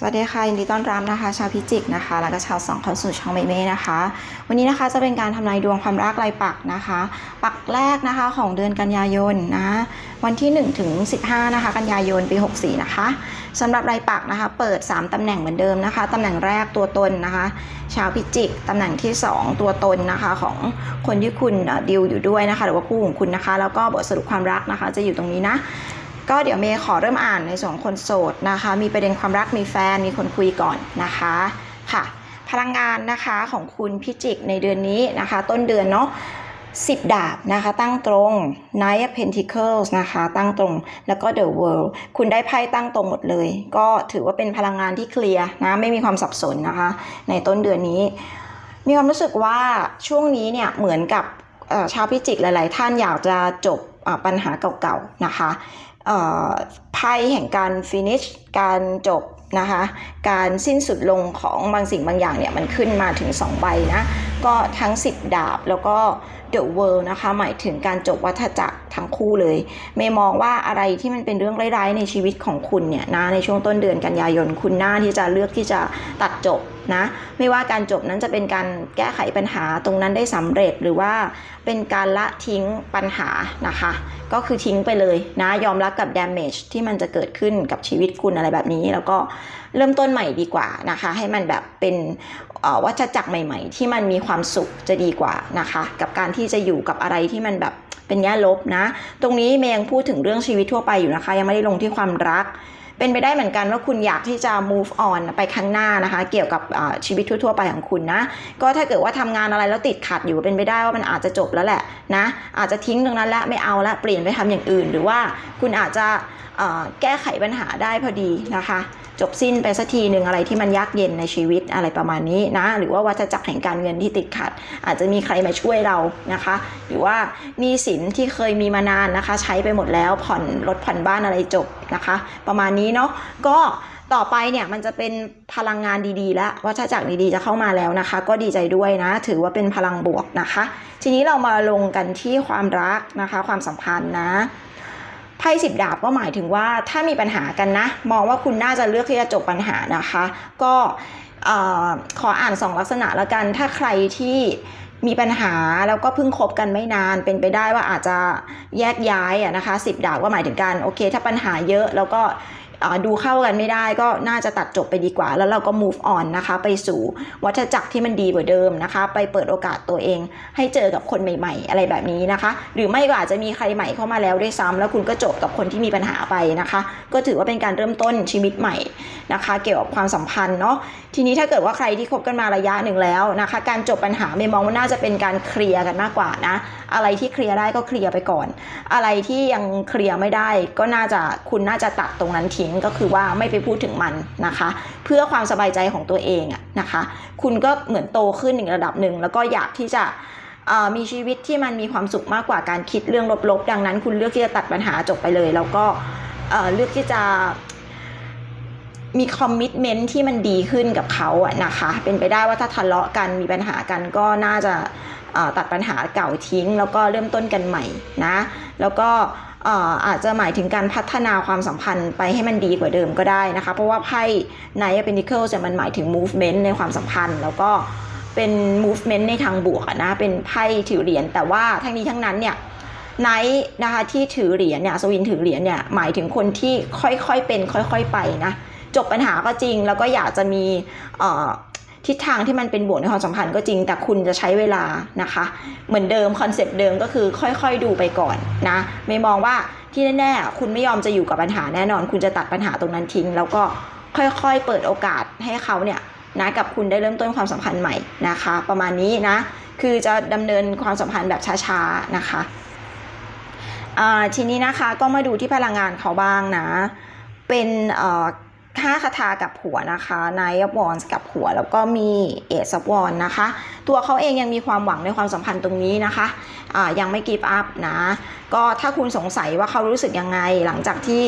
สวัสดีค่ะยินดีต้อนรับนะคะ ชาวพิจิกนะคะ แล้วก็ชาวสองคนสู่ช่องเมเม่นะคะ วันนี้นะคะจะเป็นการทำนายดวงความรักรายปักนะคะ ปักแรกนะคะของเดือนกันยายนนะวันที่1ถึง15นะคะ กันยายนปี 64นะคะสำหรับรายปักนะคะ เปิด 3ตำแหน่งเหมือนเดิมนะคะตำแหน่งแรกตัวตนนะคะ ชาวพิจิกตำแหน่งที่ 2 ตัวตนนะคะของคนที่คุณเดิวอยู่ด้วยนะคะ หรือว่าคู่ของคุณนะคะ แล้วก็บทสรุปความรักนะคะ จะอยู่ตรงนี้นะ ก็เดี๋ยวเมย์ขอเริ่มอ่านในส่วนคนโสดนะคะ มีประเด็นความรักมีแฟนมีคนคุยก่อนนะคะค่ะ พลังงานนะคะของคุณพิจิกในเดือนนี้นะคะ ต้นเดือนเนาะสิบดาบนะคะตั้งตรง Knight of Pentacles นะคะตั้งตรงแล้วก็ The World คุณได้ไพ่ตั้งตรงหมดเลย ก็ถือว่าเป็นพลังงานที่เคลียร์นะไม่มีความสับสนนะคะ ในต้นเดือนนี้ มีความรู้สึกว่าช่วงนี้เนี่ยเหมือนกับชาวพิจิกหลาย ๆ ท่านอยากจะจบปัญหาเก่า ๆ นะคะ ไพ่แห่งการ finish การจบนะคะการสิ้นสุดลงของบางสิ่งบางอย่างเนี่ยมันขึ้นมาถึง 2 ใบนะก็ทั้ง 10 ดาบแล้วก็ The World นะคะหมายถึงการจบวัฏจักรทั้งคู่เลย เมย์มองว่าอะไรที่มันเป็นเรื่องร้ายๆในชีวิตของคุณเนี่ยนะในช่วงต้นเดือนกันยายนคุณหน้าที่จะเลือกที่จะตัดจบ นะไม่ว่าการจบนั้นจะเป็นการแก้ไขปัญหาตรงนั้นได้สำเร็จหรือว่าเป็นการละทิ้งปัญหานะคะ ก็คือทิ้งไปเลยนะยอมรับกับ damage ที่มันจะเกิดขึ้นกับชีวิตคุณอะไรแบบนี้ แล้วก็เริ่มต้นใหม่ดีกว่านะคะ ให้มันแบบเป็นวัฏจักรใหม่ ๆ ที่มันมีความสุขจะดีกว่านะคะ กับการที่จะอยู่กับอะไรที่มันแบบเป็นแง่ลบนะ ตรงนี้เมย์ยังพูดถึงเรื่องชีวิตทั่วไปอยู่นะคะ ยังไม่ได้ลงที่ความรัก เป็นไปได้เหมือนกันว่าคุณอยากที่จะ move on ไปข้างหน้านะคะ เกี่ยวกับชีวิตทั่ว ๆ ไปของคุณนะ ก็ถ้าเกิดว่าทำงานอะไรแล้วติดขัดอยู่เป็นไปได้ว่ามันอาจจะจบแล้วแหละนะ อาจจะทิ้งตรงนั้นแล้วไม่เอาละเปลี่ยนไปทำอย่างอื่น หรือว่าคุณอาจจะแก้ไขปัญหาได้พอดีนะคะ จบสิ้นไปสักทีหนึ่งอะไรที่มันยากเย็นในชีวิตอะไรประมาณนี้นะ หรือว่าวัฏจักรแห่งการเงินที่ติดขัด อาจจะมีใครมาช่วยเรานะคะ หรือว่านี้สินที่เคยมีมานานนะคะ ใช้ไปหมดแล้วผ่อนรถผ่อนบ้านอะไรจบนะคะ ประมาณนี้เนาะก็ต่อไปเนี่ยมันจะเป็นพลังงานดีๆ แล้ววัฏจักรดีๆจะเข้ามาแล้วนะคะ ก็ดีใจด้วยนะ ถือว่าเป็นพลังบวกนะคะ ทีนี้เรามาลงกันที่ความรักนะคะ ความสัมพันธ์นะ ไพ่สิบดาบก็หมายถึงว่าถ้ามีปัญหากันนะ มองว่าคุณน่าจะเลือกที่จะจบปัญหานะคะ ก็ขออ่านสองลักษณะแล้วกัน ถ้าใครที่มีปัญหาแล้วก็เพิ่งคบกันไม่นานเป็นไปได้ว่าอาจจะแยกย้ายอะนะคะสิบดาบก็หมายถึงการโอเค ถ้าปัญหาเยอะแล้วก็ ดูเข้ากันไม่ได้ก็น่าจะตัดจบไปดีกว่า แล้วเราก็ move on นะคะ ไปสู่วัฏจักรที่มันดีกว่าเดิมนะคะ ไปเปิดโอกาสตัวเอง ให้เจอกับคนใหม่ ๆ อะไรแบบนี้นะคะ หรือไม่ก็อาจจะมีใครใหม่เข้ามาแล้วด้วยซ้ำแล้วคุณก็จบกับคนที่มีปัญหาไปนะคะ ก็ถือว่าเป็นการเริ่มต้นชีวิตใหม่นะคะ เกี่ยวกับความสัมพันธ์เนาะทีนี้ถ้าเกิดว่าใครที่คบกันมาระยะหนึ่งแล้วนะคะ การจบปัญหาเมย์มองว่าน่าจะเป็นการเคลียร์กันมากกว่านะ อะไรที่เคลียร์ได้ก็เคลียร์ไปก่อน อะไรที่ยังเคลียร์ไม่ได้ ก็น่าจะคุณน่าจะตัดตรงนั้นทิ้งก็คือว่าไม่ไปพูดถึงมันนะคะ เพื่อความสบายใจของตัวเองอะนะคะ คุณก็เหมือนโตขึ้นอีกระดับหนึ่งแล้วก็อยากที่จะมีชีวิตที่มันมีความสุขมากกว่าการคิดเรื่องลบๆ ดังนั้น คุณเลือกที่จะตัดปัญหาจบไปเลย แล้วก็เลือกที่จะมีคอมมิชเมนต์ที่มันดีขึ้นกับเขาอะนะคะ เป็นไปได้ว่าถ้าทะเลาะกันมีปัญหากันก็น่าจะตัดปัญหาเก่าทิ้ง แล้วก็เริ่มต้นกันใหม่นะ แล้วก็ อาจจะหมายถึงการพัฒนาความสัมพันธ์ไปให้มันดีกว่าเดิมก็ได้นะคะ เพราะว่าไพ่ในเป็นนิเคิลจะมันหมายถึง movement ในความสัมพันธ์ แล้วก็เป็น movement ในทางบวกนะเป็นไพ่ถือเหรียญแต่ว่าทั้งนี้ทั้งนั้นเนี่ยไนท์นะคะที่ถือเหรียญเนี่ยสวินถือเหรียญเนี่ยหมายถึงคนที่ค่อยๆเป็นค่อย ๆ ไปนะจบปัญหาก็จริงแล้วก็อยากจะมีเอ่อ ทิศทางที่มันเป็นบวกในความสัมพันธ์ก็จริง แต่คุณจะใช้เวลานะคะ เหมือนเดิมคอนเซปต์เดิมก็คือค่อยๆดูไปก่อนนะไม่มองว่าที่แน่ๆคุณไม่ยอมจะอยู่กับปัญหาแน่นอน คุณจะตัดปัญหาตรงนั้นทิ้ง แล้วก็ค่อยๆเปิดโอกาสให้เขาเนี่ยนะกับคุณได้เริ่มต้นความสัมพันธ์ใหม่นะคะ ประมาณนี้นะคือจะดำเนินความสัมพันธ์แบบช้าๆนะคะทีนี้นะคะก็มาดูที่พลังงานเขาบ้างนะ เป็น ห้าคาถากับหัวนะคะนายบอนกับหัว แล้วก็มีเอซวอนนะคะ ตัวเขาเองยังมีความหวังในความสัมพันธ์ตรงนี้นะคะอ่ายังไม่กีบอัพนะ ก็ถ้าคุณสงสัยว่าเขารู้สึกยังไง หลังจากที่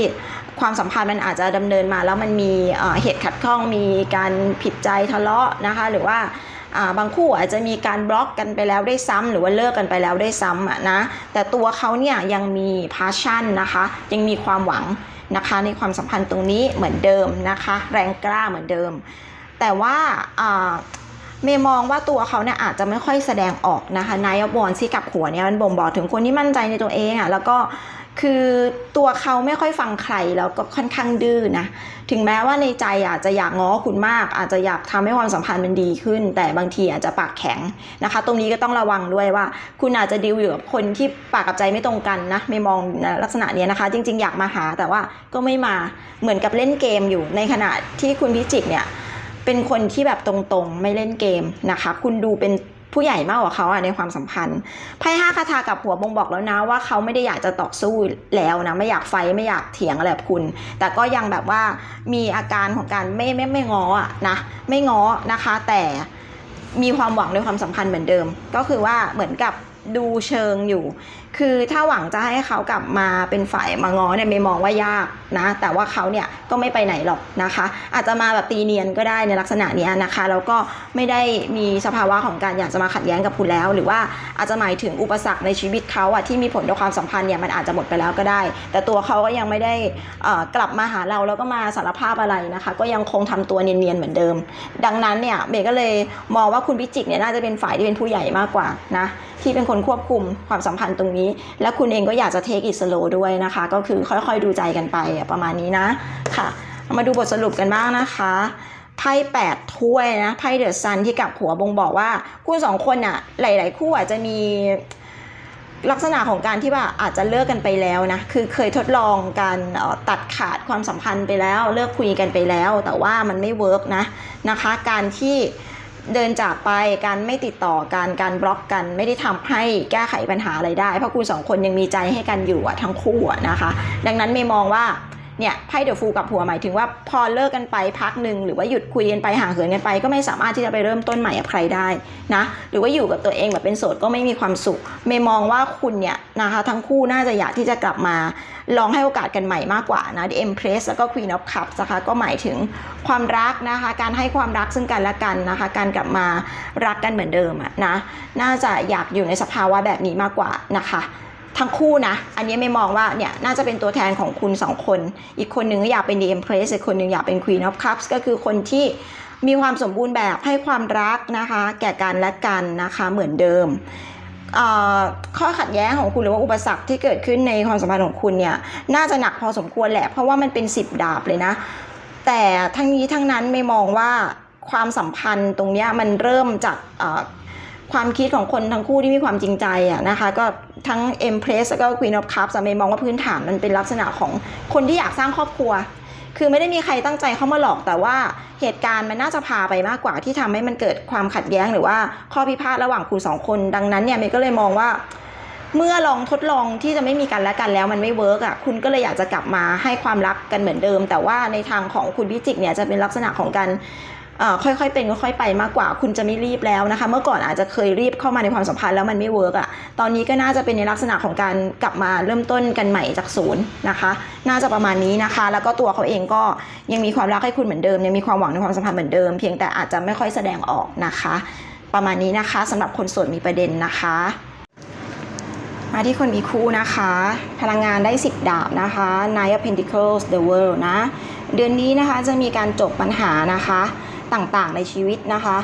ความสัมพันธ์มันอาจจะดำเนินมาแล้วมันมีเหตุขัดข้องมีการผิดใจทะเลาะนะคะ หรือว่าบางคู่อาจจะมีการบล็อกกันไปแล้วได้ซ้ำหรือว่าเลิกกันไปแล้วได้ซ้ำนะแต่ตัวเขาเนี่ยยังมีพาชั่นนะคะ ยังมีความหวัง นะคะ ในความสัมพันธ์ตรงนี้เหมือนเดิมนะคะ แรงกล้าเหมือนเดิม แต่ว่าเมย์มองว่าตัวเขาเนี่ยอาจจะไม่ค่อยแสดงออกนะคะนายบอลซี่กับหัวเนี่ยมันบ่งบอกถึงคนที่มั่นใจในตัวเองอะ่ะแล้วก็ คือตัวเขาไม่ค่อยฟังใครแล้วก็ค่อนข้างดื้อนะ ถึงแม้ว่าในใจอาจจะอยากง้อคุณมาก อาจจะอยากทำให้ความสัมพันธ์มันดีขึ้น แต่บางทีอาจจะปากแข็งนะคะ ตรงนี้ก็ต้องระวังด้วยว่า คุณอาจจะดีลอยู่กับคนที่ปากกับใจไม่ตรงกันนะไม่มองลักษณะนี้นะคะ จริง ๆ อยากมาหาแต่ว่าก็ไม่มาเหมือนกับเล่นเกมอยู่ในขณะที่คุณพิจิกเนี่ยเป็นคนที่แบบตรงๆ ไม่เล่นเกมนะคะ คุณดูเป็น ผู้ใหญ่มากกว่าเขาอะในความสัมพันธ์ไพ่ห้าคาถากับหัวบ่งบอกแล้วนะว่าเขาไม่ได้อยากจะต่อสู้แล้วนะไม่อยากไฟไม่อยากเถียงอะไรกับคุณ แต่ก็ยังแบบว่ามีอาการของการไม่ไม่ไม่ง้ออะนะไม่ง้อนะคะ แต่มีความหวังในความสัมพันธ์เหมือนเดิม ก็คือว่าเหมือนกับ ดูเชิงอยู่ คือถ้าหวังจะให้เขากลับมาเป็นฝ่ายมาง้อเนี่ยไม่มองว่ายากนะ แต่ว่าเขาเนี่ยก็ไม่ไปไหนหรอกนะคะ อาจจะมาแบบตีเนียนก็ได้ในลักษณะนี้นะคะ แล้วก็ไม่ได้มีสภาวะของการอยากจะมาขัดแย้งกับคุณแล้ว หรือว่าอาจจะหมายถึงอุปสรรคในชีวิตเขาอะที่มีผลต่อความสัมพันธ์เนี่ยมันอาจจะหมดไปแล้วก็ได้ แต่ตัวเขาก็ยังไม่ได้กลับมาหาเราแล้วก็มาสารภาพอะไรนะคะ ก็ยังคงทำตัวเนียนๆเหมือนเดิม ดังนั้นเนี่ยเมย์ก็เลยมองว่าคุณพิจิกเนี่ยน่าจะเป็นฝ่ายที่เป็นผู้ใหญ่มากกว่านะ ที่เป็นคนควบคุมความสัมพันธ์ตรงนี้ และคุณเองก็อยากจะเทคอิสโลด้วยนะคะ ก็คือค่อยๆดูใจกันไปประมาณนี้นะค่ะ มาดูบทสรุปกันบ้างนะคะไพ่แปดถ้วยนะไพ่เดอะซันที่กับหัวบ่งบอกว่าคุณสองคนอะหลาย ๆ คู่อาจจะมีลักษณะของการที่ว่าอาจจะเลิกกันไปแล้วนะ คือเคยทดลองการตัดขาดความสัมพันธ์ไปแล้ว เลิกคุยกันไปแล้ว แต่ว่ามันไม่เวิร์กนะนะคะ การที่ เดินจากไปการไม่ติดต่อกันการบล็อกกันไม่ได้ทำให้แก้ไขปัญหาอะไรได้ เพราะคุณสองคนยังมีใจให้กันอยู่อะทั้งคู่อะนะคะ ดังนั้นไม่มองว่า เนี่ยไพ่เดอะฟูกับหัวหมายถึงว่าพอเลิกกันไปพักหนึ่งหรือว่าหยุดคุยกันไปห่างเหินกันไป ก็ไม่สามารถที่จะไปเริ่มต้นใหม่กับใครได้นะหรือว่าอยู่กับตัวเองแบบเป็นโสดก็ไม่มีความสุขไม่มองว่าคุณเนี่ยนะคะทั้งคู่น่าจะอยากที่จะกลับมาลองให้โอกาสกันใหม่มากกว่านะ The Empress แล้วก็ Queen of Cups นะคะก็หมายถึงความรักนะคะ การให้ความรักซึ่งกันและกันนะคะ การกลับมารักกันเหมือนเดิมอะนะน่าจะอยากอยู่ในสภาวะแบบนี้มากกว่านะคะ ทั้งคู่นะ อันนี้ไม่มองว่าเนี่ยน่าจะเป็นตัวแทนของคุณสองคน อีกคนหนึ่งอยากเป็น The Empress อีกคนหนึ่งอยากเป็น Queen of Cups ก็คือคนที่มีความสมบูรณ์แบบให้ความรักนะคะ แก่กันและกันนะคะเหมือนเดิม ข้อขัดแย้งของคุณหรือว่าอุปสรรคที่เกิดขึ้นในความสัมพันธ์ของคุณเนี่ยน่าจะหนักพอสมควรแหละ เพราะว่ามันเป็นสิบดาบเลยนะ แต่ทั้งนี้ทั้งนั้นไม่มองว่าความสัมพันธ์ตรงนี้มันเริ่มจาก ความคิดของคนทั้งคู่ที่มีความจริงใจอะนะคะก็ทั้ง Empress แล้วก็ Queen of Cups อะเมย์มองว่าพื้นฐานมันเป็นลักษณะของคนที่อยากสร้างครอบครัว คือไม่ได้มีใครตั้งใจเข้ามาหลอกแต่ว่าเหตุการณ์มันน่าจะพาไปมากกว่าที่ทำให้มันเกิดความขัดแย้งหรือว่าข้อพิพาทระหว่างคุณสองคน ดังนั้นเนี่ยเมย์ก็เลยมองว่าเมื่อลองทดลองที่จะไม่มีกันและกันแล้วมันไม่เวิร์กอะคุณก็เลยอยากจะกลับมาให้ความรักกันเหมือนเดิม แต่ว่าในทางของคุณพิจิกเนี่ยจะเป็นลักษณะของการ ค่อยๆเป็นค่อยๆไปมากกว่า คุณจะไม่รีบแล้วนะคะ เมื่อก่อนอาจจะเคยรีบเข้ามาในความสัมพันธ์แล้วมันไม่เวิร์กอะตอนนี้ก็น่าจะเป็นในลักษณะของการกลับมาเริ่มต้นกันใหม่จากศูนย์นะคะ น่าจะประมาณนี้นะคะ แล้วก็ตัวเขาเองก็ยังมีความรักให้คุณเหมือนเดิมยังมีความหวังในความสัมพันธ์เหมือนเดิม เพียงแต่อาจจะไม่ค่อยแสดงออกนะคะ ประมาณนี้นะคะสำหรับคนโสดมีประเด็นนะคะมาที่คนมีคู่นะคะ พลังงานได้10ดาบนะคะ Nine of Pentacles The World นะ เดือนนี้นะคะจะมีการจบปัญหานะคะ ต่างๆ ในชีวิตนะคะ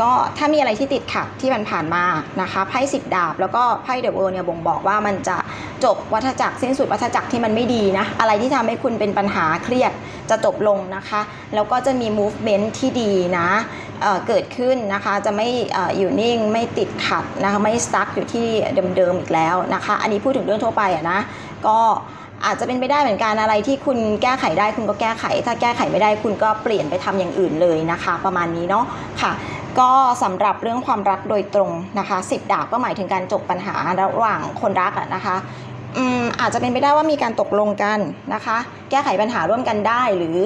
ก็ถ้ามีอะไรที่ติดขัดที่มันผ่านมานะคะไพ่สิบดาบแล้วก็ไพ่เดอะเวิลด์เนี่ยบ่งบอกว่ามันจะจบวัฏจักรสิ้นสุดวัฏจักรที่มันไม่ดีนะ อะไรที่ทำให้คุณเป็นปัญหาเครียดจะจบลงนะคะ แล้วก็จะมี movement ที่ดีนะเอ่อเกิดขึ้นนะคะ จะไม่อออยู่นิ่งไม่ติดขัดนะคะ ไม่สตั๊กอยู่ที่เดิมๆอีกแล้วนะคะ อันนี้พูดถึงเรื่องทั่วไปอะนะ ก็ อาจจะเป็นไปได้เหมือนกันอะไรที่คุณแก้ไขได้คุณก็แก้ไข ถ้าแก้ไขไม่ได้คุณก็เปลี่ยนไปทำอย่างอื่นเลยนะคะ ประมาณนี้เนาะค่ะก็สำหรับเรื่องความรักโดยตรงนะคะสิบดาบก็หมายถึงการจบปัญหาระหว่างคนรักอะนะคะอืมอาจจะเป็นไปได้ว่ามีการตกลงกันนะคะ แก้ไขปัญหาร่วมกันได้ หรือ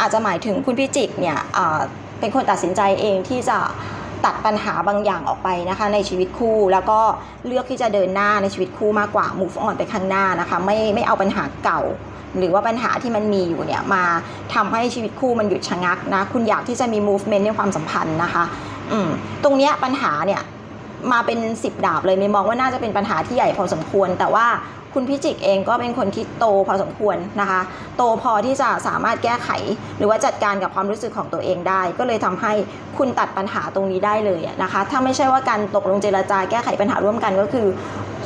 อาจจะหมายถึงคุณพิจิกเนี่ยเป็นคนตัดสินใจเองที่จะ ตัดปัญหาบางอย่างออกไปนะคะ ในชีวิตคู่แล้วก็เลือกที่จะเดินหน้าในชีวิตคู่มากกว่า move on ไปข้างหน้านะคะ ไม่ไม่เอาปัญหาเก่า หรือว่าปัญหาที่มันมีอยู่เนี่ยมาทำให้ชีวิตคู่มันหยุดชะงักนะ คุณอยากที่จะมี movement ในความสัมพันธ์นะคะ อืมตรงเนี้ยปัญหาเนี่ยมาเป็น 10 ดาบเลยไม่มองว่าน่าจะเป็นปัญหาที่ใหญ่พอสมควร แต่ว่า คุณพิจิกเองก็เป็นคนที่โตพอสมควรนะคะ โตพอที่จะสามารถแก้ไข หรือว่าจัดการกับความรู้สึกของตัวเองได้ ก็เลยทำให้คุณตัดปัญหาตรงนี้ได้เลยนะคะ ถ้าไม่ใช่ว่าการตกลงเจรจาแก้ไขปัญหาร่วมกันก็คือ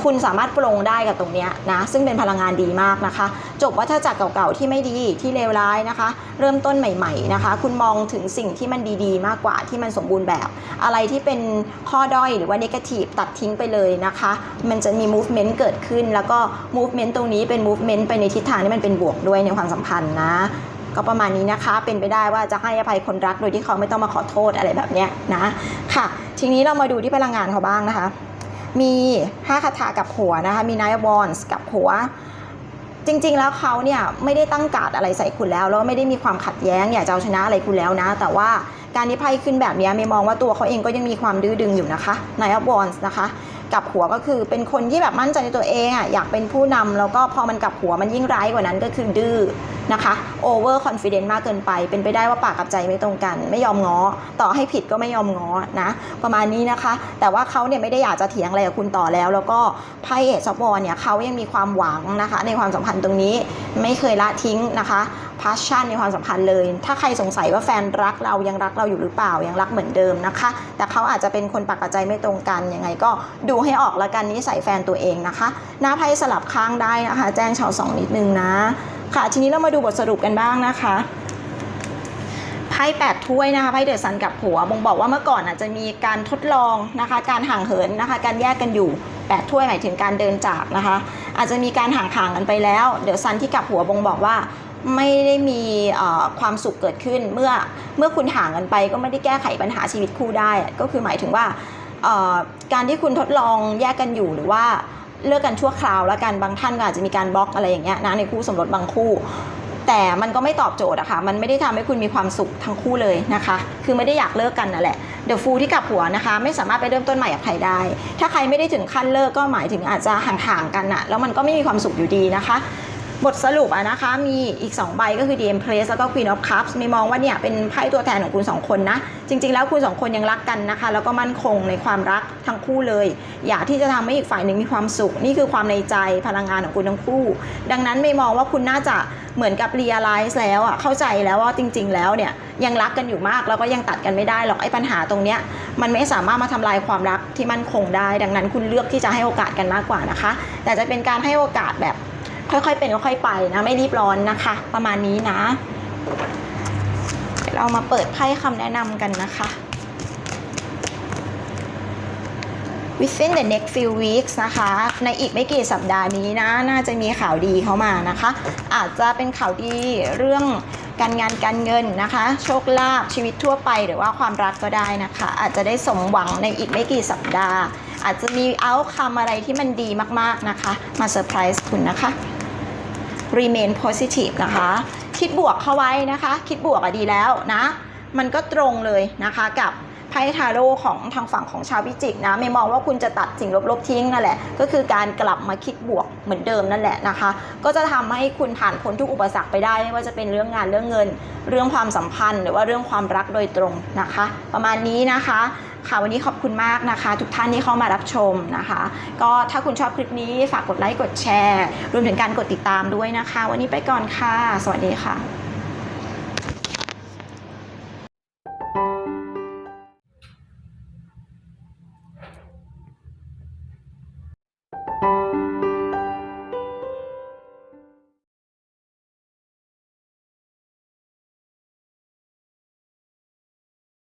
คุณสามารถปลงได้กับตรงนี้นะซึ่งเป็นพลังงานดีมากนะคะ จบวัฏจักรเก่าๆที่ไม่ดีที่เลวร้ายนะคะ เริ่มต้นใหม่ๆนะคะ คุณมองถึงสิ่งที่มันดีๆ มากกว่าที่มันสมบูรณ์แบบ อะไรที่เป็นข้อด้อยหรือว่า negative ตัดทิ้งไปเลยนะคะ มันจะมี movement เกิดขึ้น แล้วก็ movement ตรงนี้เป็น movement ไปในทิศทางที่มันเป็นบวกด้วยในความสัมพันธ์นะก็ประมาณนี้นะคะ เป็นไปได้ว่าจะให้อภัยคนรักโดยที่เขาไม่ต้องมาขอโทษอะไรแบบเนี้ยนะ ค่ะ ทีนี้เรามาดูที่พลังงานเขาบ้างนะคะ มี 5 คาถากับหัวนะคะมี Nine of Wands กับหัว จริงๆแล้วเขาเนี่ยไม่ได้ตั้งการ์ดอะไรใส่คุณแล้ว แล้วไม่ได้มีความขัดแย้งอยากจะเอาชนะอะไรคุณแล้วนะ แต่ว่าการที่ไพ่ขึ้นแบบนี้ไม่มองว่าตัวเขาเองก็ยังมีความดื้อดึงอยู่นะคะ Nine of Wands นะคะกับหัวก็คือเป็นคนที่แบบมั่นใจในตัวเองอะอยากเป็นผู้นำแล้วก็พอมันกับหัวมันยิ่งร้ายกว่านั้นก็คือดื้อ นะคะ over confident มากเกินไป เป็นไปได้ว่าปากกับใจไม่ตรงกัน ไม่ยอมง้อ ต่อให้ผิดก็ไม่ยอมง้อนะประมาณนี้นะคะ แต่ว่าเขาเนี่ยไม่ได้อยากจะเถียงอะไรกับคุณต่อแล้ว แล้วก็ไพ่เอซอฟวอเนี่ยเขายังมีความหวังนะคะ ในความสัมพันธ์ตรงนี้ไม่เคยละทิ้งนะคะ passion ในความสัมพันธ์เลย ถ้าใครสงสัยว่าแฟนรักเรายังรักเราอยู่หรือเปล่า ยังรักเหมือนเดิมนะคะ แต่เขาอาจจะเป็นคนปากกับใจไม่ตรงกัน ยังไงก็ดูให้ออกละกันนิสัยแฟนตัวเองนะคะ หน้าไพ่สลับข้างได้นะคะ แจ้งชาวสองนิดนึงนะ ค่ะ ทีนี้เรามาดูบทสรุปกันบ้างนะคะไพ่แปดถ้วยนะคะไพ่เดอะซันกับหัวบ่งบอกว่าเมื่อก่อนอาจจะมีการทดลองนะคะ การห่างเหินนะคะ การแยกกันอยู่แปดถ้วยหมายถึงการเดินจากนะคะ อาจจะมีการห่างห่างกันไปแล้ว เดอะซันที่กับหัวบ่งบอกว่าไม่ได้มีความสุขเกิดขึ้นเมื่อเมื่อคุณห่างกันไปก็ไม่ได้แก้ไขปัญหาชีวิตคู่ได้ ก็คือหมายถึงว่าการที่คุณทดลองแยกกันอยู่หรือว่า เลิกกันชั่วคราวแล้วกันบางท่านก็อาจจะมีการบล็อกอะไรอย่างเงี้ยนะในคู่สมรสบางคู่ แต่มันก็ไม่ตอบโจทย์อะค่ะมันไม่ได้ทำให้คุณมีความสุขทั้งคู่เลยนะคะ คือไม่ได้อยากเลิกกันนั่นแหละเดอะฟูที่กลับหัวนะคะ ไม่สามารถไปเริ่มต้นใหม่กับใครได้ ถ้าใครไม่ได้ถึงขั้นเลิกก็หมายถึงอาจจะห่างๆกันอะแล้วมันก็ไม่มีความสุขอยู่ดีนะคะ บทสรุปอะนะคะมีอีก 2 ใบก็คือ The Empress แล้วก็ Queen of Cups มีมองว่าเนี่ยเป็นไพ่ตัวแทนของคุณ 2 คนนะ จริง ๆ แล้วคุณ 2 คนยังรักกันนะคะ แล้วก็มั่นคงในความรักทั้งคู่เลย อยากที่จะทำให้อีกฝ่ายหนึ่งมีความสุข นี่คือความในใจพลังงานของคุณทั้งคู่ ดังนั้นไม่มองว่าคุณน่าจะเหมือนกับ realize แล้วอะเข้าใจแล้วว่าจริง ๆ แล้วเนี่ยยังรักกันอยู่มากแล้วก็ยังตัดกันไม่ได้หรอกไอ้ปัญหาตรงเนี้ยมันไม่สามารถมาทำลายความรักที่มั่นคงได้ ดังนั้นคุณเลือกที่จะให้โอกาสกันมากกว่านะคะ แต่จะเป็นการให้โอกาสแบบ ค่อยๆเป็นค่อยๆไปนะ ไม่รีบร้อนนะคะ ประมาณนี้นะเดี๋ยวเรามาเปิดไพ่คำแนะนำกันนะคะ within the next few weeks นะคะ ในอีกไม่กี่สัปดาห์นี้นะ น่าจะมีข่าวดีเข้ามานะคะ อาจจะเป็นข่าวดีเรื่องการงานการเงินนะคะ โชคลาภชีวิตทั่วไปหรือว่าความรักก็ได้นะคะ อาจจะได้สมหวังในอีกไม่กี่สัปดาห์ อาจจะมีเอาคำอะไรที่มันดีมากๆนะคะ มาเซอร์ไพรส์คุณนะคะ remain positive นะคะ คิดบวกเข้าไว้นะคะ คิดบวกอะดีแล้วนะ มันก็ตรงเลยนะคะกับ ไพ่ทาโร่ของทางฝั่งของชาวพิจิกนะไม่มองว่าคุณจะตัดสิ่งลบๆทิ้งนั่นแหละ ก็คือการกลับมาคิดบวกเหมือนเดิมนั่นแหละนะคะ ก็จะทำให้คุณผ่านพ้นทุกอุปสรรคไปได้ไม่ว่าจะเป็นเรื่องงานเรื่องเงิน เรื่องความสัมพันธ์ หรือว่าเรื่องความรักโดยตรงนะคะ ประมาณนี้นะคะค่ะวันนี้ขอบคุณมากนะคะ ทุกท่านที่เข้ามารับชมนะคะ ก็ถ้าคุณชอบคลิปนี้ฝากกดไลค์กดแชร์ รวมถึงการกดติดตามด้วยนะคะ วันนี้ไปก่อนค่ะ สวัสดีค่ะ